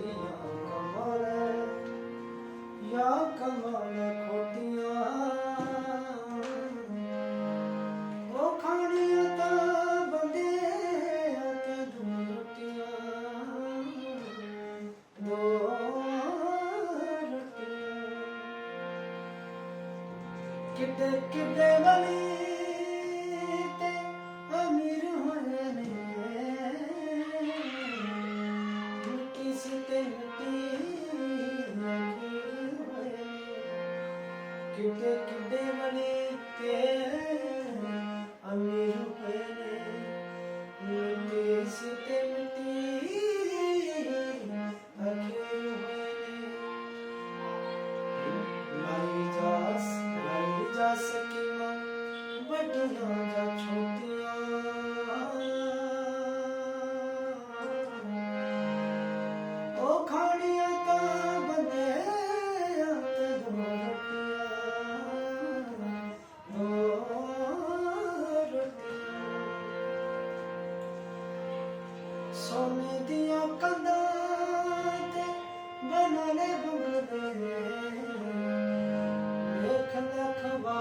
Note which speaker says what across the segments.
Speaker 1: ਖੋਟੀਆਂ ਕਮਲ ਯਾ ਕਮਲ ਖੋਟੀਆਂ ਉਹ ਖਾਣੀਆਂ ਤਾਂ ਬੰਦੇ ਤੇ ਦੁਰਤੀਆਂ ਦੋ ਕਿਤੇ ਕਿਤੇ ਬਣੀ ਤੇ ਅਮੀਰ ਕਿਤੇ ਕਿਤੇ ਵਾਲੀ ਤੇ ਸੋਨੇ ਦੀਆਂ ਕੰਧਾਂ ਤੇ ਬਣਾ ਲੈ ਬੰਗਲੇ ਵੇਖ ਲਖਵਾ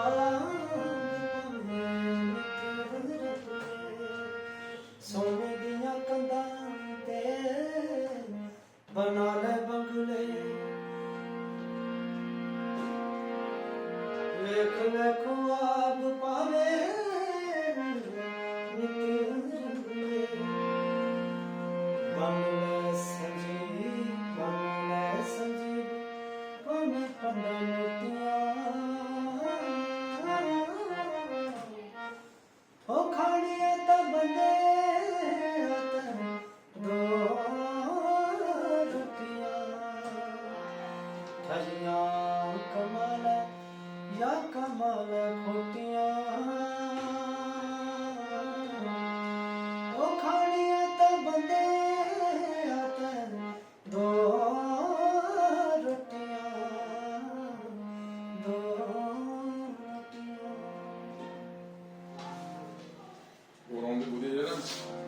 Speaker 1: ਸੋਨੇ ਦੀਆਂ ਕੰਧਾਂ ਤੇ ਬਣਾ ਲੈ ਬੰਗਲੇ ਵੇਖ ਲਖਵਾਬ ਪਾਵੇ ਕੋਨੇ ਪੰਡਾ ਨੋਟੀਆਂ ਹੋ ਖਾਣੀਏ ਤਾਂ ਬੰਦੇ ਦੋ ਰੁਪਿਆ ਖਜੀਆਂ ਕਮਾਲ ਯਾ ਕਮਾਲ ਖੋਟੀਆਂ ਰੋਟੀਆਂ
Speaker 2: ਉਹ ਰੌਂਦੇ ਬੁਦੇ ਜਿਹੜਾ